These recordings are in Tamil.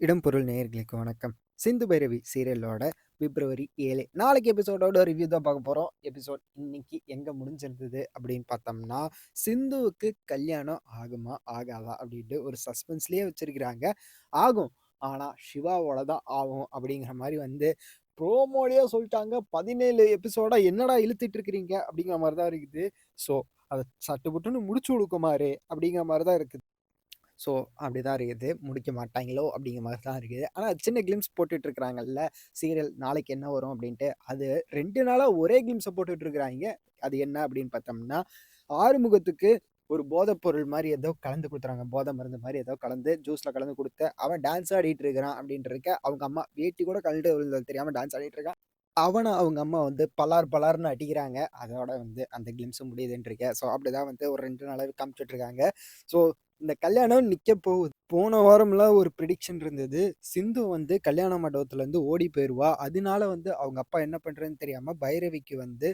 இடம்பொருள் நேயர்களுக்கு வணக்கம். சிந்து பைரவி சீரியலோட பிப்ரவரி ஏழு நாளைக்கு எபிசோடோட ரிவ்யூ தான் பார்க்க போகிறோம் எபிசோட் இன்னைக்கு எங்கே முடிஞ்சிருந்தது அப்படின்னு பார்த்தோம்னா, சிந்துவுக்கு கல்யாணம் ஆகுமா? ஆகாதா? அப்படின்ட்டு ஒரு சஸ்பென்ஸ்லேயே வச்சிருக்கிறாங்க. ஆகும். ஆனால் சிவாவோட தான் ஆகும் அப்படிங்கிற மாதிரி வந்து ப்ரோமோலயே சொல்ட்டாங்க. 17 எபிசோடா என்னடா இழுத்துட்டு இருக்கிறீங்க? அப்படிங்கிற மாதிரி தான் இருக்குது. ஸோ அதை சட்டு புட்டுன்னு முடிச்சு கொடுக்குமாறு அப்படிங்கிற மாதிரி தான் இருக்குது. ஸோ அப்படிதான் இருக்குது. முடிக்க மாட்டாங்களோ அப்படிங்கிற மாதிரி தான் இருக்குது. ஆனால் சின்ன கிளிம்ஸ் போட்டுட்ருக்குறாங்கல்ல சீரியல் நாளைக்கு என்ன வரும் அப்படின்ட்டு. அது ரெண்டு நாளாக ஒரே கிளிம்ஸை போட்டுட்ருக்குறாங்க அது என்ன அப்படின்னு பார்த்தோம்னா, ஆறுமுகத்துக்கு ஒரு போதைப் பொருள் மாதிரி ஏதோ கலந்து கொடுத்துறாங்க போதை மருந்து மாதிரி ஏதோ கலந்து ஜூஸில் கலந்து கொடுத்து அவன் டான்ஸ் ஆடிட்டு இருக்கிறான் அப்படின்ட்டு இருக்க. அவங்க அம்மா வேட்டி கூட கழண்டு விழுந்தது டான்ஸ் ஆடிட்டு இருக்கான். அவனை அவங்க அம்மா வந்து பலார் பலார்னு அடிக்கிறாங்க. அதோட வந்து அந்த கிளிம்ஸ் முடியுதுன்றிருக்க. ஸோ அப்படிதான் வந்து ஒரு ரெண்டு நாளாக காமிச்சிட்ருக்காங்க ஸோ இந்த கல்யாணம் நிக்க போகுது. போன வாரம்லாம் ஒரு ப்ரிடிக்ஷன் இருந்தது. சிந்து வந்து கல்யாண மண்டபத்துலேருந்து ஓடி போயிருவா. அதனால வந்து அவங்க அப்பா என்ன பண்ணுறதுன்னு தெரியாம பைரவிக்கு வந்து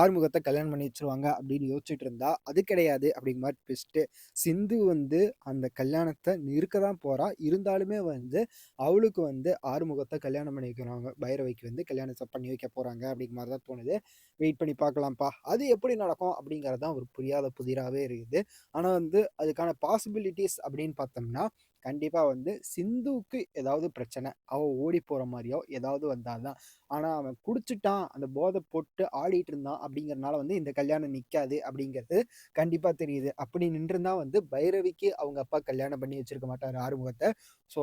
ஆறுமுகத்தை கல்யாணம் பண்ணி வச்சுருவாங்க அப்படின்னு யோசிச்சுட்டு இருந்தா, அது கிடையாது அப்படிங்கிற மாதிரி ட்விஸ்ட்டு. சிந்து வந்து அந்த கல்யாணத்தை நிறுக்க தான் போறா. இருந்தாலுமே வந்து அவளுக்கு வந்து ஆறுமுகத்தை கல்யாணம் பண்ணி வைக்கிறாங்க. பைரவிக்கு வந்து கல்யாணத்தை பண்ணி வைக்க போறாங்க அப்படிங்கிற மாதிரி தான் தோணுது. வெயிட் பண்ணி பார்க்கலாம்ப்பா. அது எப்படி நடக்கும் அப்படிங்கிறது தான் ஒரு புரியாத புதிராகவே இருக்குது. ஆனால் வந்து அதுக்கான பாஸ் பாசிபிலிட்டிஸ் அப்படின்னு பார்த்தோம்னா, கண்டிப்பாக வந்து சிந்துவுக்கு ஏதாவது பிரச்சனை. அவள் ஓடி போகிற மாதிரியோ ஏதாவது வந்தால் தான். ஆனால் அவன் குடிச்சிட்டான் அந்த போதை போட்டு ஆடிட்டு இருந்தான் அப்படிங்கிறனால வந்து இந்த கல்யாணம் நிற்காது அப்படிங்கிறது கண்டிப்பாக தெரியுது. அப்படி நின்றுருந்தா வந்து பைரவிக்கு அவங்க அப்பா கல்யாணம் பண்ணி வச்சிருக்க மாட்டாரு ஆறுமுகத்தை ஸோ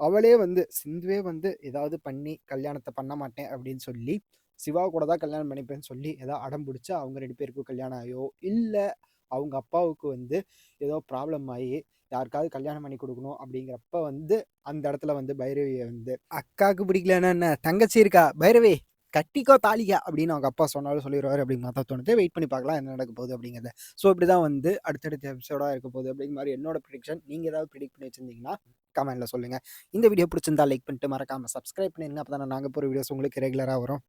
அவளே வந்து சிந்துவே வந்து ஏதாவது பண்ணி கல்யாணத்தை பண்ண மாட்டேன் அப்படின்னு சொல்லி, சிவா கூட தான் கல்யாணம் பண்ணிப்பேன்னு சொல்லி ஏதாவது அடம் பிடிச்சா அவங்க ரெண்டு பேருக்கும் கல்யாணம் ஆகியோ, இல்லை அவங்க அப்பாவுக்கு வந்து ஏதோ ப்ராப்ளம் ஆகி யாருக்காவது கல்யாணம் பண்ணி கொடுக்கணும் அப்படிங்கிறப்ப வந்து அந்த இடத்துல வந்து பைரவியை வந்து அக்காவுக்கு பிடிக்கலன்னா என்ன? தங்கச்சி இருக்கா? பைரவி கட்டிக்கோ தாலிக்கா அப்படின்னு அவங்க அப்பா சொன்னாலும் சொல்லிடுவார் அப்படிங்கிற மாதிரி தோணுது. வெயிட் பண்ணி பார்க்கலாம் என்ன நடக்க போகுது அப்படிங்கிறத. ஸோ இப்படிதான் வந்து அடுத்தடுத்த எபிசோடாக இருக்க போகுது அப்படிங்கிற மாதிரி என்னோட ப்ரிடிக்ஷன். நீங்கள் ஏதாவது ப்ரிடிக்ட் பண்ணி வச்சிருந்தீங்கன்னா, கமெண்ட்டில் சொல்லுங்கள் இந்த வீடியோ பிடிச்சிருந்தா லைக் பண்ணிட்டு மறக்காமல் சப்ஸ்கிரைப் பண்ணிடுங்க அப்போ தான் நாங்கள் போகிற வீடியோஸ் உங்களுக்கு ரெகுலராக வரும்.